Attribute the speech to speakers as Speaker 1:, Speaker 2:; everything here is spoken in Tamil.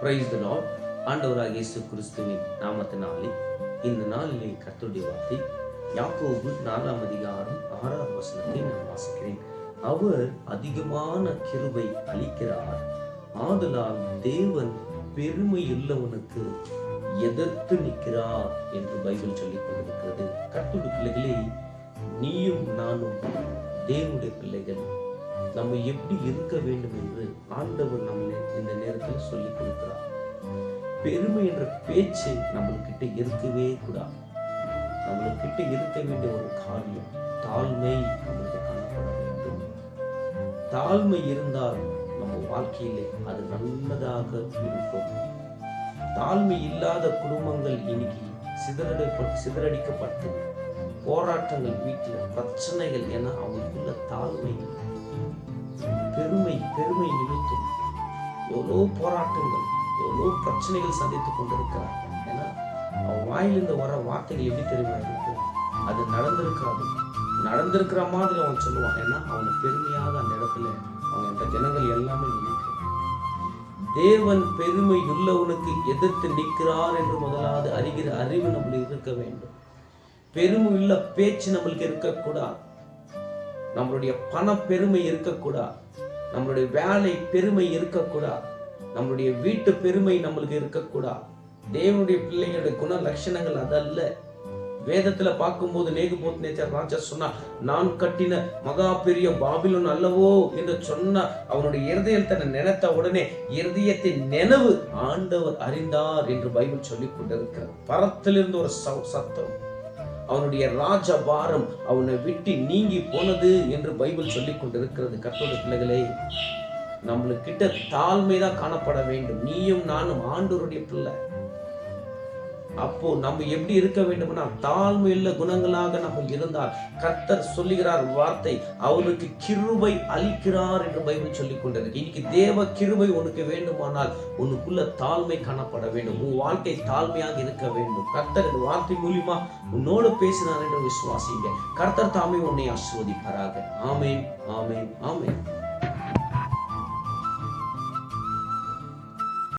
Speaker 1: பிரைஸ் தி லார்ட் ஆண்டவராக இயேசு கிறிஸ்துவின் நாமத்தினாலே இந்த நாளிலே கர்த்தருடைய வார்த்தை யாக்கோபு நாலாம் அதிகாரம் ஆறாவது வசனத்தை நான் வாசிக்கிறேன். அவர் அதிகமான கிருபை அளிக்கிறார். ஆதலால் தேவன் பெருமை உள்ளவனுக்கு எதிர்த்து நிற்கிறார் என்று பைபிள் சொல்லிக் கொண்டிருக்கிறது. கர்த்தருடைய பிள்ளைகளே நீயும் நானும் தேவனுடைய பிள்ளைகள். நம்ம எப்படி இருக்க வேண்டும் என்று ஆண்டவர் நம்மளை இந்த நேரத்தில் சொல்லிக் கொடுக்கிறார். பெருமை என்ற பேச்சு நம்மள்கிட்ட இருக்கவே கூடாது. நம்மள்கிட்ட இருக்க வேண்டிய ஒரு காரியம் தாழ்மை நம்மளுக்கு காணப்பட வேண்டும். தாழ்மை இருந்தால் நம்ம வாழ்க்கையிலே அது நல்லதாக இருக்கும். தாழ்மை இல்லாத குடும்பங்கள் இன்னைக்கு சிதறடிப்பட்டு சிதறடிக்கப்பட்டு போராட்டங்கள் வீட்டில் பிரச்சனைகள் என அவங்களுக்குள்ள தாழ்மை இல்லை. பெருமை பெருமை நிமித்தம் எவ்வளோ போராட்டங்கள் எவ்வளோ பிரச்சனைகள் சந்தித்துக் கொண்டிருக்கிறார் ஏன்னா அவன் வாயிலிருந்து வர வார்த்தைகள் எப்படி தெரியுமா இருக்கு? அது நடந்திருக்காது. நடந்திருக்கிற மாதிரி அவன் சொல்லுவான். ஏன்னா அவனை பெருமையாக அந்த இடத்துல அவன் இந்த ஜனங்கள் எல்லாமே நினைக்கிறான் தேவன் பெருமை உள்ளவனுக்கு எதிர்த்து நிற்கிறார் என்று முதலாவது அறிகிற அறிவு நம்மளுக்கு இருக்க வேண்டும். பெருமை உள்ள பேச்சு நம்மளுக்கு இருக்கக்கூடாது. நம்மளுடைய பண பெருமை இருக்கக்கூடாது. நம்மளுடைய வேலை பெருமை இருக்கக்கூடாது நம்மளுடைய வீட்டு பெருமை நம்மளுக்கு இருக்கக்கூடாது தேவனுடைய பிள்ளைகளுடைய குண லட்சணங்கள் அதல்ல. வேதத்துல பார்க்கும்போது நேகுபோத் நேச்சர் ராஜா சொன்னா நான் கட்டின மகா பெரிய பாபிலோன் அல்லவோ? என்று சொன்ன அவனுடைய இருதயத்தை நினைத்த உடனே இருதயத்தின் நினைவு ஆண்டவர் அறிந்தார் என்று பைபிள் சொல்லிக் கொண்டிருக்கிறார் பரத்திலிருந்து ஒரு ச- சத்தம். அவனுடைய ராஜ பாரம் அவனை விட்டு நீங்கி போனது என்று பைபிள் சொல்லிக் கொண்டிருக்கிறது. கத்தோட பிள்ளைகளே நம்மளுக்கிட்ட தாழ்மை தான் காணப்பட வேண்டும். நீயும் நானும் ஆண்டோருடைய பிள்ளை. அப்போ நம்ம எப்படி இருக்க வேண்டும்னா தாழ்மையுள்ள குணங்களாக நம்ம இருந்தால் கர்த்தர் சொல்லுகிறார் வார்த்தை அவனுக்கு கிருபை அளிக்கிறார் என்று பைபிள் சொல்லிக் கொண்டிருக்கு இன்னைக்கு தேவ கிருபை உனக்கு வேண்டுமானால் உனக்குள்ள தாழ்மை காணப்பட வேண்டும். உன் வாழ்க்கை தாழ்மையாக இருக்க வேண்டும். கர்த்தர் இந்த வார்த்தை மூலியமா உன்னோடு பேசினார் என்று விசுவாசிங்க கர்த்தர் தாமே உன்னை ஆசிர்வதிப்பாராக. ஆமேன் ஆமேன் ஆமேன்.